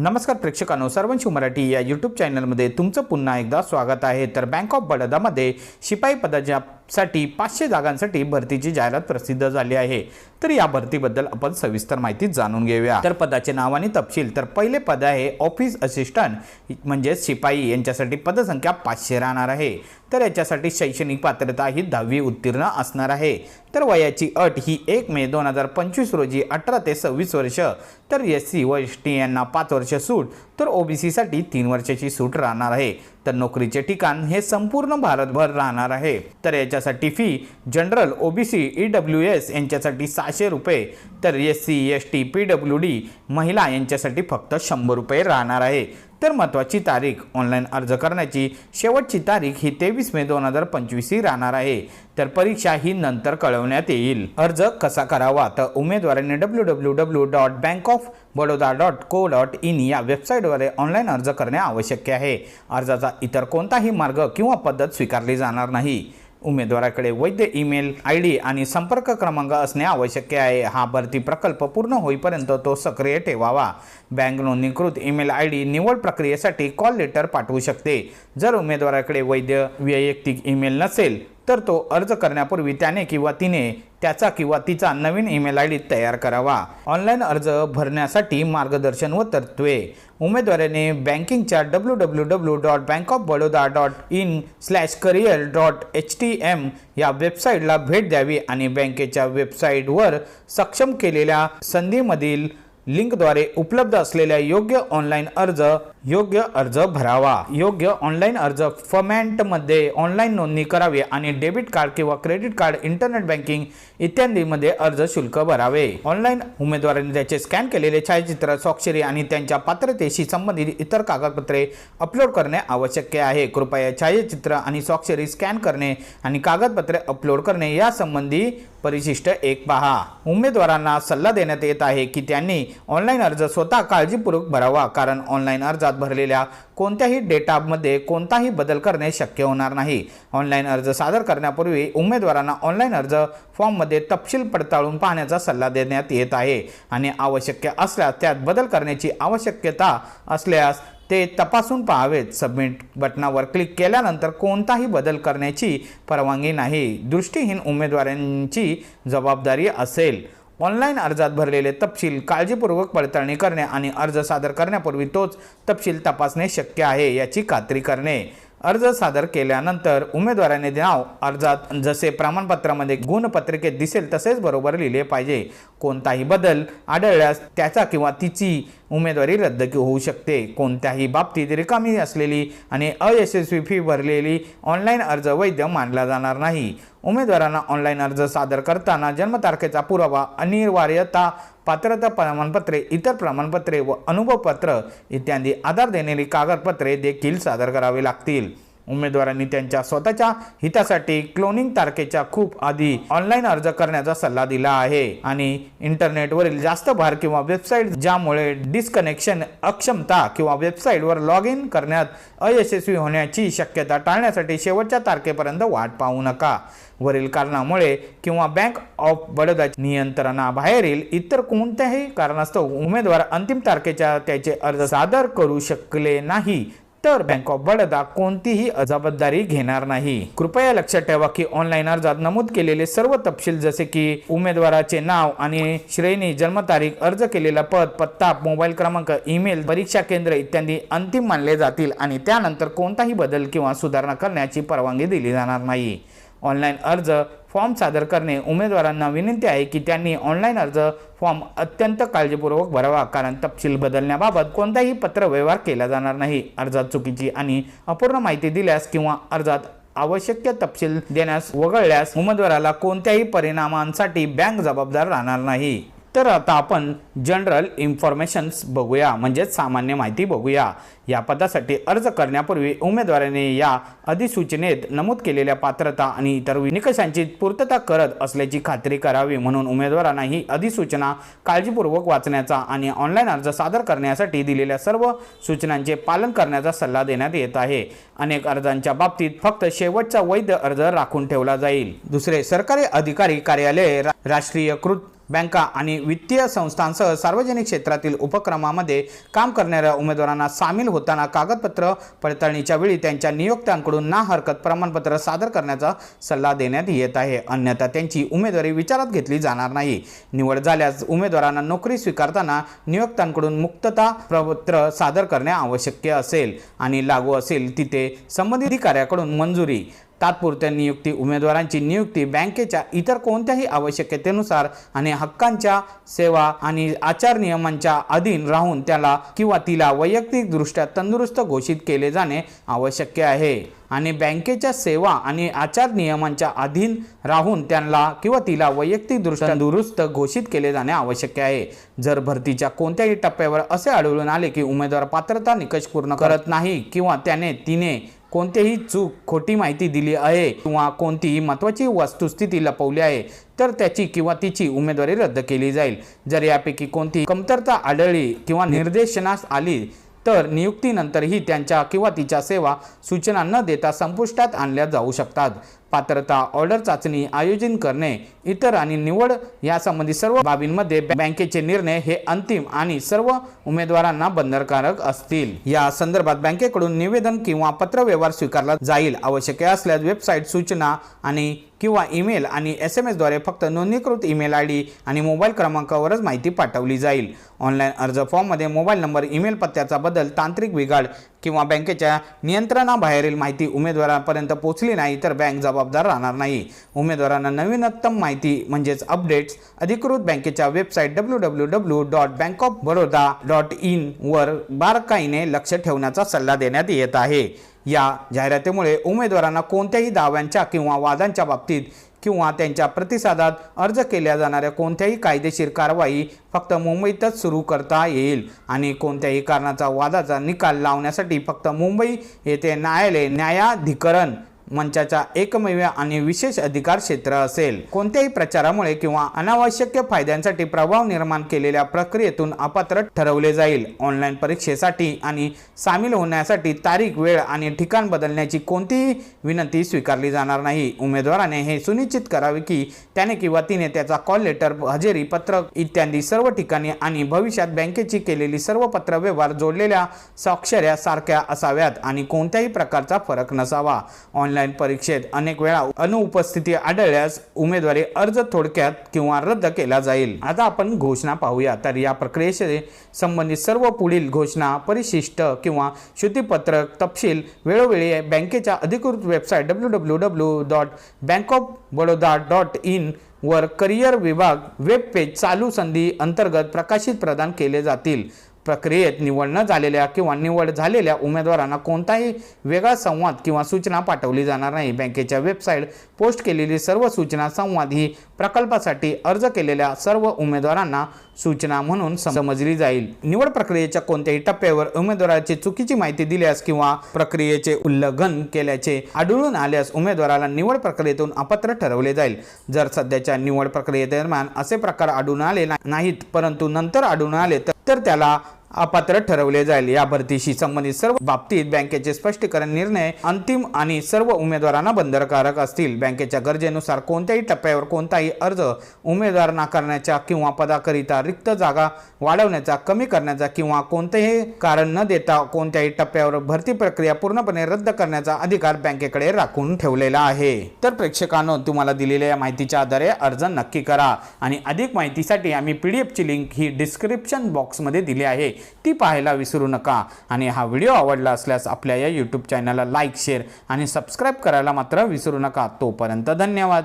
नमस्कार प्रेक्षकांनो सर्वांशिव मराठी या यूट्यूब चॅनलमध्ये तुमचं पुन्हा एकदा स्वागत आहे. तर बँक ऑफ बडोदामध्ये शिपाई पदाच्या साठी पाचशे जागांसाठी भरतीची जाहिरात प्रसिद्ध झाली आहे. तर या भरतीबद्दल आपण सविस्तर माहिती जाणून घेऊया. तर पदाचे नाव आणि तपशील. तर पहिले पद आहे ऑफिस असिस्टंट म्हणजेच शिपाई. यांच्यासाठी पदसंख्या पाचशे राहणार आहे. तर याच्यासाठी शैक्षणिक पात्रता ही दहावी उत्तीर्ण असणार आहे. तर वयाची अट ही एक मे दोन हजार पंचवीस रोजी अठरा ते सव्वीस वर्ष. तर एस सी व एस टी यांना पाच वर्ष सूट. तर ओबीसीसाठी तीन वर्षाची सूट राहणार आहे. तर नोकरीचे ठिकाण हे संपूर्ण भारतभर राहणार आहे. तर याच्यासाठी fee general OBC E W S यांच्यासाठी सहाशे रुपये तर S C S T P W D महिला यांच्यासाठी फक्त शंभर रुपये राहणार आहे. तर महत्त्वाची तारीख ऑनलाईन अर्ज करण्याची शेवटची तारीख ही तेवीस मे दोन हजार पंचवीस ही राहणार आहे. तर परीक्षा ही नंतर कळवण्यात येईल. अर्ज कसा करावा? तर उमेदवाराने W W W dot bank of Baroda dot co dot in या वेबसाईटद्वारे ऑनलाईन अर्ज करणे आवश्यक आहे. अर्जाचा इतर कोणताही मार्ग किंवा पद्धत स्वीकारली जाणार नाही. उमेदवाराकडे वैध ईमेल आय डी आणि संपर्क क्रमांक असणे आवश्यक आहे. हा भरती प्रकल्प पूर्ण होईपर्यंत तो सक्रिय ठेवावा. बँक नोंदणीकृत ईमेल आय डी निवड प्रक्रियेसाठी कॉल लेटर पाठवू शकते. जर उमेदवाराकडे वैध वैयक्तिक ईमेल नसेल तर तो अर्ज करण्यापूर्वी त्याने किंवा तिने त्याचा किंवा तिचा नवीन ईमेल आय डी तयार करावा. ऑनलाईन अर्ज भरण्यासाठी मार्गदर्शन व तत्त्वे. उमेदवाराने बँकिंगच्या W W W dot bank of Baroda dot in slash career dot H T M या वेबसाईटला भेट द्यावी आणि बँकेच्या वेबसाईटवर सक्षम केलेल्या संधीमधील लिंकद्वारे उपलब्ध असलेल्या योग्य ऑनलाईन अर्ज योग्य अर्ज भरावा. योग्य ऑनलाईन अर्ज फॉर्मॅटमध्ये ऑनलाईन नोंदणी करावी आणि डेबिट कार्ड किंवा क्रेडिट कार्ड इंटरनेट बँकिंग इत्यादीमध्ये अर्ज शुल्क भरावे. ऑनलाईन उमेदवारांनी त्याचे स्कॅन केलेले छायाचित्र स्वाक्षरी आणि त्यांच्या पात्रतेशी संबंधित इतर कागदपत्रे अपलोड करणे आवश्यक आहे. कृपया छायाचित्र आणि स्वाक्षरी स्कॅन करणे आणि कागदपत्रे अपलोड करणे यासंबंधी परिशिष्ट एक पहा. उमेदवारांना सल्ला देण्यात येत आहे की त्यांनी ऑनलाईन अर्ज स्वतः काळजीपूर्वक भरावा कारण ऑनलाईन अर्जात भरलेल्या कोणत्याही डेटामध्ये कोणताही बदल करणे शक्य होणार नाही. ऑनलाईन अर्ज सादर करण्यापूर्वी उमेदवारांना ऑनलाईन अर्ज फॉर्ममध्ये तपशील पडताळून पाहण्याचा सल्ला देण्यात येत आहे. आणि आवश्यक असल्यास त्यात बदल करण्याची आवश्यकता असल्यास ते तपासून पाहावेत. सबमिट बटनावर क्लिक केल्यानंतर कोणताही बदल करण्याची परवानगी नाही. दृष्टीहीन उमेदवारांची जबाबदारी असेल. ऑनलाईन अर्जात भरलेले तपशील काळजीपूर्वक पडताळणी करणे आणि अर्ज सादर करण्यापूर्वी तोच तपशील तपासणे शक्य आहे याची खात्री करणे. अर्ज सादर केल्यानंतर उमेदवाराने नाव अर्जात जसे प्रमाणपत्रामध्ये गुणपत्रिकेत दिसेल तसेच बरोबर लिहिले पाहिजे. कोणताही बदल आढळल्यास त्याचा किंवा तिची उमेदवारी रद्द होऊ शकते. कोणत्याही बाबतीत रिकामी असलेली आणि अयशस्वी फी भरलेली ऑनलाईन अर्ज वैध मानला जाणार नाही. उमेदवारांना ऑनलाईन अर्ज सादर करताना जन्मतारखेचा पुरावा अनिवार्यता पात्रता प्रमाणपत्रे इतर प्रमाणपत्रे व अनुभवपत्र इत्यादी आधार देणारी कागदपत्रे देखील सादर करावी लागतील. उमेदवारांनी त्यांच्या स्वतःच्या हितासाठी क्लोनिंग तारखेच्या खूप आधी ऑनलाईन अर्ज करण्याचा सल्ला दिला आहे. आणि इंटरनेटवरील जास्त भार किंवा वेबसाईट ज्यामुळे डिस्कनेक्शन अक्षमता किंवा वेबसाईटवर लॉग इन करण्यात अयशस्वी होण्याची शक्यता टाळण्यासाठी शेवटच्या तारखेपर्यंत वाट पाहू नका. वरील कारणामुळे किंवा बँक ऑफ बडोदा नियंत्रणाबाहेरील इतर कोणत्याही कारणास्तव उमेदवार अंतिम तारखेच्या त्याचे अर्ज सादर करू शकले नाही. तर बँक ऑफ बडोदा कोणतीही जबाबदारी घेणार नाही. कृपया लक्षात ठेवा की ऑनलाईन अर्जात नमूद केलेले सर्व तपशील जसे की उमेदवाराचे नाव आणि श्रेणी जन्मतारीख अर्ज केलेला पद पत्ता मोबाईल क्रमांक ईमेल परीक्षा केंद्र इत्यादी अंतिम मानले जातील आणि त्यानंतर कोणताही बदल किंवा सुधारणा करण्याची परवानगी दिली जाणार नाही. ऑनलाईन अर्ज फॉर्म सादर करणे उमेदवारांना विनंती आहे की त्यांनी ऑनलाईन अर्ज फॉर्म अत्यंत काळजीपूर्वक भरावा कारण तपशील बदलण्याबाबत कोणताही पत्रव्यवहार केला जाणार नाही. अर्जात चुकीची आणि अपूर्ण माहिती दिल्यास किंवा अर्जात आवश्यक तपशील देण्यास वगळल्यास उमेदवाराला कोणत्याही परिणामांसाठी बँक जबाबदार राहणार नाही. तर आता आपण जनरल इन्फॉर्मेशन्स बघूया म्हणजेच सामान्य माहिती बघूया. या पदासाठी अर्ज करण्यापूर्वी उमेदवाराने या अधिसूचनेत नमूद केलेल्या पात्रता आणि इतर निकषांची पूर्तता करत असल्याची खात्री करावी म्हणून उमेदवारांना ही अधिसूचना काळजीपूर्वक वाचण्याचा आणि ऑनलाईन अर्ज सादर करण्यासाठी दिलेल्या सर्व सूचनांचे पालन करण्याचा सल्ला देण्यात येत आहे. अनेक अर्जांच्या बाबतीत फक्त शेवटचा वैध अर्ज राखून ठेवला जाईल. दुसरे सरकारी अधिकारी कार्यालय राष्ट्रीयकृत बँका आणि वित्तीय संस्थांसह सार्वजनिक क्षेत्रातील उपक्रमामध्ये काम करणाऱ्या उमेदवारांना सामील होताना कागदपत्र पडताळणीच्या वेळी त्यांच्या नियोक्त्यांकडून ना हरकत प्रमाणपत्र सादर करण्याचा सल्ला देण्यात येत आहे. अन्यथा त्यांची उमेदवारी विचारात घेतली जाणार नाही. निवड झाल्यास उमेदवारांना नोकरी स्वीकारताना नियोक्त्यांकडून मुक्तता प्रपत्र सादर करणे आवश्यक असेल आणि लागू असेल तिथे संबंधित अधिकाऱ्याकडून मंजुरी. तात्पुरत्या नियुक्ती उमेदवारांची नियुक्ती बँकेच्या इतर कोणत्याही आवश्यकतेनुसार आणि हक्कांच्या सेवा आणि आचार नियमांच्या अधीन राहून त्याला किंवा तिला वैयक्तिकदृष्ट्या तंदुरुस्त घोषित केले जाणे आवश्यक आहे. आणि बँकेच्या सेवा आणि आचार नियमांच्या अधीन राहून त्यांना किंवा तिला वैयक्तिकदृष्ट्या दुरुस्त घोषित केले जाणे आवश्यक आहे. जर भरतीच्या कोणत्याही टप्प्यावर असे आढळून आले की उमेदवार पात्रता निकष पूर्ण करत नाही किंवा त्याने तिने कोणतीही चूक खोटी माहिती दिली आहे किंवा कोणतीही महत्त्वाची वस्तुस्थिती लपवली आहे तर त्याची किंवा तिची उमेदवारी रद्द केली जाईल. जर यापैकी कोणती कमतरता आढळली किंवा निर्देशनास आली तर नियुक्तीनंतरही त्यांच्या किंवा तिच्या सेवा सूचना न देता संपुष्टात आणल्या जाऊ शकतात. पात्रता ऑर्डर चाचणी आयोजन करणे इतर आणि निवड यासंबंधी सर्व बाबींमध्ये बँकेचे निर्णय हे अंतिम आणि सर्व उमेदवारांना बंधनकारक असतील. या संदर्भात बँकेकडून निवेदन किंवा पत्रव्यवहार स्वीकारला जाईल. आवश्यक असल्यास वेबसाईट सूचना आणि किंवा ईमेल आणि एस एम एसद्वारे फक्त नोंदणीकृत ईमेल आय डी आणि मोबाईल क्रमांकावरच माहिती पाठवली जाईल. ऑनलाईन अर्ज फॉर्ममध्ये मोबाईल नंबर ईमेल पत्त्याचा बदल तांत्रिक बिघाड किंवा बँकेच्या नियंत्रणाबाहेरील माहिती उमेदवारांपर्यंत पोहोचली नाही तर बँक जबाबदार राहणार नाही. उमेदवारांना नवीनतम माहिती म्हणजेच अपडेट्स अधिकृत बँकेच्या website W W W dot bank of Baroda dot in वर बारकाईने लक्ष ठेवण्याचा सल्ला देण्यात येत आहे. या जाहिरातीमुळे उमेदवारांना कोणत्याही दाव्यांच्या किंवा वादांच्या बाबतीत किंवा त्यांच्या प्रतिसादात अर्ज केल्या जाणाऱ्या कोणत्याही कायदेशीर कारवाई फक्त मुंबईतच सुरू करता येईल. आणि कोणत्याही कारणाचा वादाचा निकाल लावण्यासाठी फक्त मुंबई येथे न्यायालय न्यायाधिकरण मंचाचा एकमेव आणि विशेष अधिकार क्षेत्र असेल. कोणत्याही प्रचारामुळे किंवा अनावश्यक फायद्यांसाठी प्रभाव निर्माण केलेल्या प्रक्रियेतून अपात्र ठरवले जाईल. ऑनलाईन परीक्षेसाठी आणि सामील होण्यासाठी तारीख वेळ आणि ठिकाण बदलण्याची कोणतीही विनंती स्वीकारली जाणार नाही. उमेदवाराने हे सुनिश्चित करावे की त्याने किंवा तिने त्याचा कॉल लेटर हजेरी पत्रक इत्यादी सर्व ठिकाणी आणि भविष्यात बँकेची केलेली सर्व पत्रव्यवहार जोडलेल्या स्वाक्षऱ्या सारख्या असाव्यात आणि कोणत्याही प्रकारचा फरक नसावा. ऑनलाईन परीक्षेत अनेक वेळा अनुपस्थिती आढळल्यास उमेदवारी अर्ज थोडक्यात किंवा रद्द केला जाईल. आता आपण घोषणा पाहूया. तर या प्रक्रियेशी संबंधित सर्व पुढील घोषणा परिशिष्ट किंवा शुद्धीपत्रक तपशील वेळोवेळी बँकेच्या अधिकृत website W W W dot bank of Baroda dot in वर करिअर विभाग वेब पेज चालू संधी अंतर्गत प्रकाशित प्रदान केले जातील. प्रक्रियेत निवड न झालेल्या किंवा निवड झालेल्या उमेदवारांना कोणताही वेगळा संवाद किंवा सूचना पाठवली जाणार नाही. बँकेच्या वेबसाईट पोस्ट केलेली सर्व सूचना संवाद ही प्रकल्पासाठी अर्ज केलेल्या सर्व उमेदवारांना सूचना म्हणून समजली जाईल. निवड प्रक्रियेच्या कोणत्याही टप्प्यावर उमेदवाराची चुकीची माहिती दिल्यास किंवा प्रक्रियेचे उल्लंघन केल्याचे आढळून आल्यास उमेदवाराला निवड प्रक्रियेतून अपात्र ठरवले जाईल. जर सध्याच्या निवड प्रक्रियेदरम्यान असे प्रकार आढळून आले नाहीत परंतु नंतर आढळून आले तर त्याला अपात्र ठरवले जाईल. या भरतीशी संबंधित सर्व बाबतीत बँकेचे स्पष्टीकरण निर्णय अंतिम आणि सर्व उमेदवारांना बंधनकारक असतील. बँकेच्या गरजेनुसार कोणत्याही टप्प्यावर कोणताही अर्ज उमेदवार नाकारण्याच्या किंवा पदाकरिता रिक्त जागा वाढवण्याचा कमी करण्याचा किंवा कोणतेही कारण न देता कोणत्याही टप्प्यावर भरती प्रक्रिया पूर्णपणे रद्द करण्याचा अधिकार बँकेकडे राखून ठेवलेला आहे. तर प्रेक्षकांनो तुम्हाला दिलेल्या या माहितीच्या आधारे अर्ज नक्की करा आणि अधिक माहितीसाठी आम्ही पी डी एफची लिंक ही डिस्क्रिप्शन बॉक्समध्ये दिली आहे. ती पाहायला विसरू नका. आणि हा व्हिडिओ आवडला असल्यास आपल्या या यूट्यूब चॅनलला लाईक शेअर आणि सबस्क्राईब करायला मात्र विसरू नका. तोपर्यंत धन्यवाद.